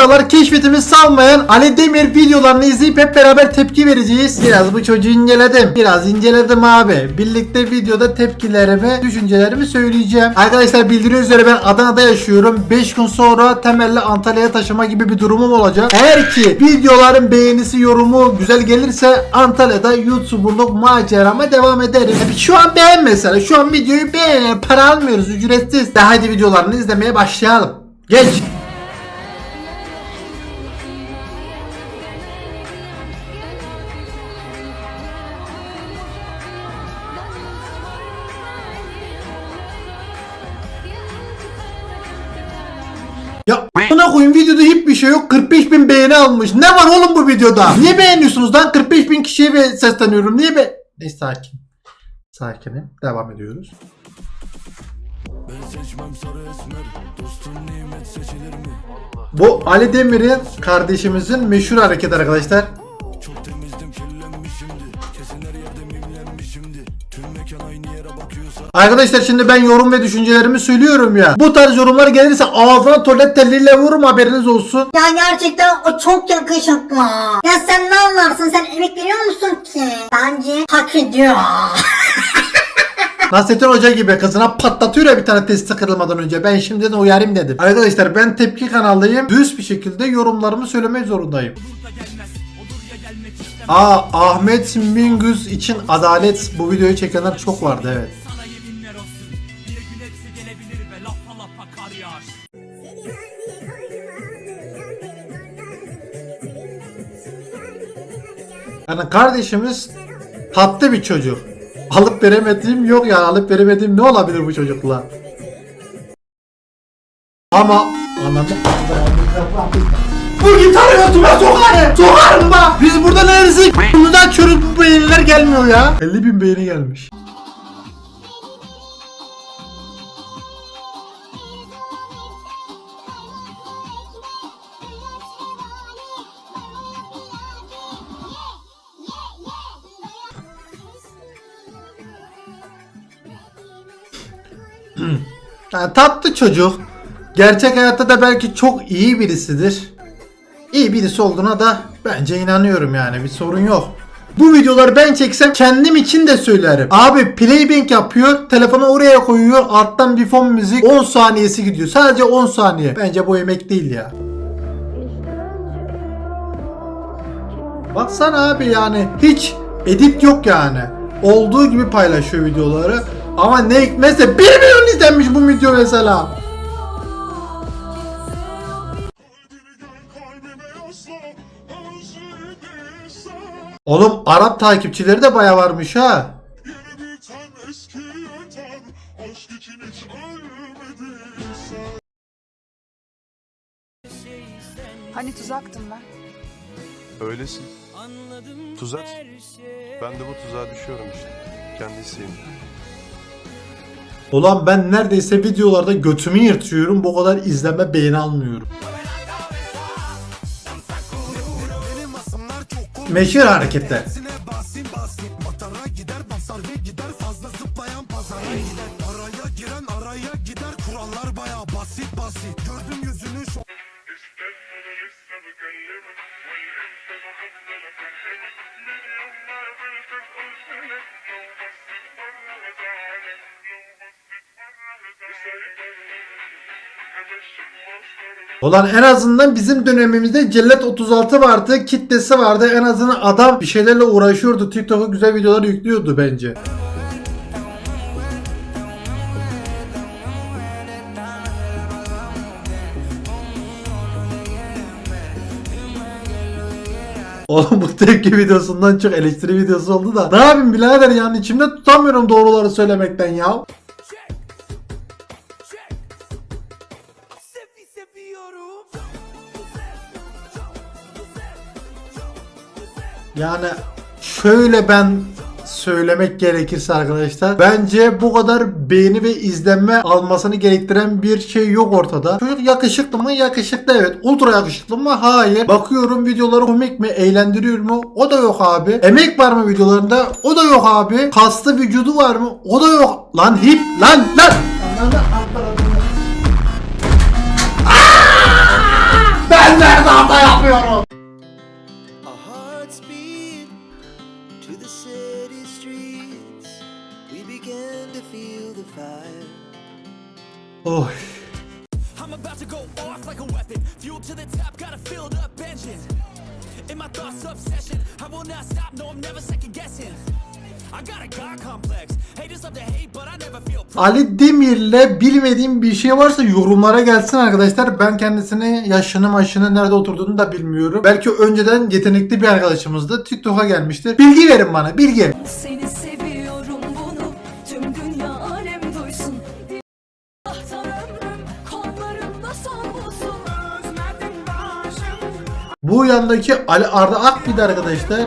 aralar keşfetimi salmayan Ali Demir videolarını izleyip hep beraber tepki vereceğiz. Biraz bu çocuğu inceledim. Biraz inceledim abi. Birlikte videoda tepkilerimi, düşüncelerimi söyleyeceğim. Arkadaşlar bildiğiniz üzere ben Adana'da yaşıyorum. 5 gün sonra temelli Antalya'ya taşıma gibi bir durumum olacak. Eğer ki videoların beğenisi, yorumu güzel gelirse Antalya'da YouTuber'lık macerama devam ederim. Tabii şu an beğen mesela. Şu an videoyu beğen. Para almıyoruz ücretsiz. De hadi videolarını izlemeye başlayalım. Geç. Buna koyun videoda hiçbir şey yok 45 bin beğeni almış. Ne var oğlum bu videoda? Niye beğeniyorsunuz lan 45 bin kişiye ve sesleniyorum. Niye be? Neyse sakin. Sakinim. Devam ediyoruz. Bu Ali Demir'in kardeşimizin meşhur hareketi arkadaşlar. Arkadaşlar şimdi ben yorum ve düşüncelerimi söylüyorum ya. Bu tarz yorumlar gelirse ağzına tuvalet telliyle vururum haberiniz olsun. Ya gerçekten o çok yakışıklı. Ya sen ne anlarsın? Sen emek veriyor musun ki? Bence hak ediyor. Nasrettin Hoca gibi kızına patlatıyor ya bir tane testi kırılmadan önce. Ben şimdiden uyarayım dedim. Arkadaşlar ben tepki kanaldayım. Düz bir şekilde yorumlarımı söylemek zorundayım. Aa Ahmet Mingüz için adalet bu videoyu çekenler çok vardı evet. Yani kardeşimiz tatlı bir çocuk. Alıp veremediğim yok yani alıp veremediğim ne olabilir bu çocukla? Ama anladım. Bu gitarı götüme sokarım. Sokarım bak. Biz burada neredeyse bunu da açıyoruz bu beğeniler gelmiyor ya. 50 bin beğeni gelmiş. Yani tatlı çocuk. Gerçek hayatta da belki çok iyi birisidir. İyi birisi olduğuna da bence inanıyorum yani bir sorun yok. Bu videoları ben çeksem kendim için de söylerim. Abi playback yapıyor, telefonu oraya koyuyor, alttan bir fon müzik 10 saniyesi gidiyor. Sadece 10 saniye. Bence bu emek değil ya. Baksana abi yani hiç edit yok yani. Olduğu gibi paylaşıyor videoları. Ama ne hikmetse 1 milyon izlenmiş bu video mesela. Oğlum Arap takipçileri de baya varmış ha. Hani tuzaktım ben? Öylesin. Tuzak. Ben de bu tuzağa düşüyorum işte. Kendi isteğimle. Ulan ben neredeyse videolarda götümü yırtıyorum bu kadar izleme beğeni almıyorum. Meşhur hareketler. Ulan en azından bizim dönemimizde Cellat 36 vardı, kitlesi vardı. En azından adam bir şeylerle uğraşıyordu. TikTok'a güzel videolar yüklüyordu bence. Oğlum bu tepki videosundan çok eleştiri videosu oldu da. Ne yapayım birader yani içimde tutamıyorum doğruları söylemekten ya. Yani şöyle ben söylemek gerekirse arkadaşlar bence bu kadar beğeni ve izlenme almasını gerektiren bir şey yok ortada. Çocuk yakışıklı mı? Yakışıklı evet. Ultra yakışıklı mı? Hayır. Bakıyorum videoları komik mi? Eğlendiriyor mu? O da yok abi. Emek var mı videolarında? O da yok abi. Kaslı vücudu var mı? O da yok. Lan hip lan lan. Ben nerede hata yapıyorum? To the city streets. We began to feel the fire. Oy. I'm about to go off like a weapon. Fuel to the top, got a filled up engine. In my thoughts, obsession. I will not stop, no, I'm never second guessing. I got a God complex. Ali Demir'le bilmediğim bir şey varsa yorumlara gelsin arkadaşlar. Ben kendisini yaşını maşını nerede oturduğunu da bilmiyorum. Belki önceden yetenekli bir arkadaşımızdı. TikTok'a gelmiştir. Bilgi verin bana bilgi. Seni seviyorum bunu tüm dünya alem duysun. Bu yandaki Ali Arda Akbid arkadaşlar.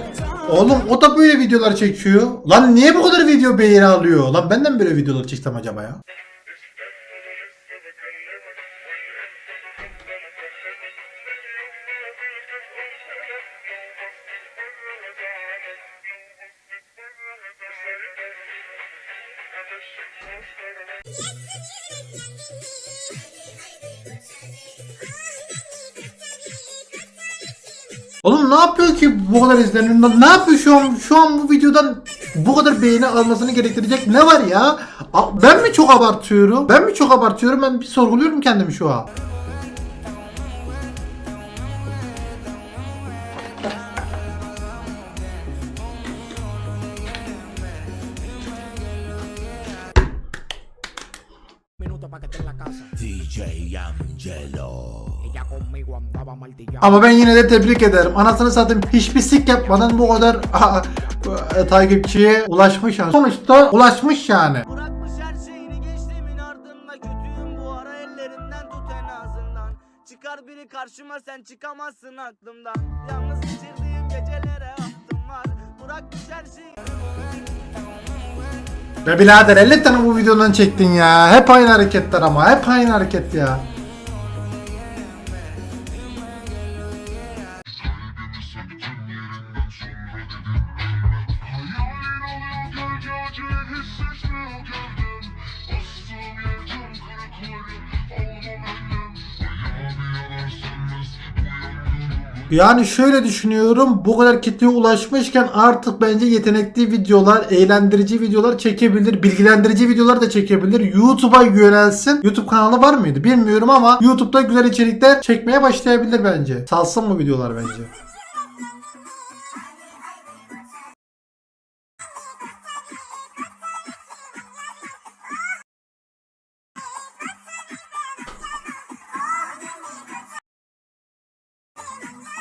Oğlum o da böyle videolar çekiyor. Lan niye bu kadar video beğeni alıyor? Lan ben de mi böyle videolar çeksem acaba ya? Oğlum ne yapıyor ki bu kadar izleniyor? Ne yapıyor şu an? Şu an bu videodan bu kadar beğeni almasını gerektirecek ne var ya? Ben mi çok abartıyorum? Ben mi çok abartıyorum? Ben bir sorguluyorum kendimi şu an. DJ Angelo. Ella conmigo andaba martillando. Ama ben yine de tebrik ederim. Anasını satayım hiçbir sik yapmadan bu kadar e, takipçiye ulaşmış yani. Sonuçta ulaşmış yani. Bırakmış her şeyini geçtiğimin ardında Kötüyüm bu ara ellerinden tut en azından Çıkar biri karşıma sen çıkamazsın aklımdan Yalnız geçirdiğim gecelere aklım var Bırakmış her şeyi Be birader 50 tane bu videodan çektin ya. Hep aynı hareketler ama. Hep aynı hareket ya. Yani şöyle düşünüyorum. Bu kadar kitleye ulaşmışken artık bence yetenekli videolar, eğlendirici videolar çekebilir. Bilgilendirici videolar da çekebilir. YouTube'a yönelsin. YouTube kanalı var mıydı bilmiyorum ama YouTube'da güzel içerikler çekmeye başlayabilir bence. Salsın mı videolar bence?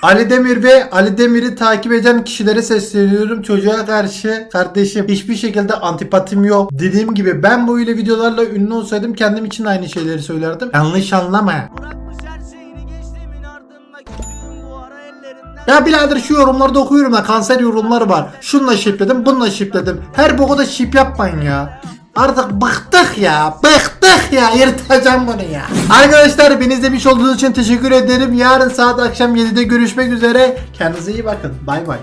Ali Demir ve Ali Demir'i takip eden kişilere sesleniyorum. Çocuğa karşı kardeşim hiçbir şekilde antipatim yok. Dediğim gibi ben bu ile videolarla ünlü olsaydım kendim için aynı şeyleri söylerdim. Yanlış anlama. Ya birader şu yorumlarda okuyorum da kanser yorumları var. Şunla şipledim, bununla şipledim. Her boku da şip yapmayın ya. Artık bıktık ya. Bıktık ya. Yırtacağım bunu ya. Arkadaşlar beni izlemiş olduğunuz için teşekkür ederim. Yarın saat akşam 7'de görüşmek üzere. Kendinize iyi bakın. Bay bay.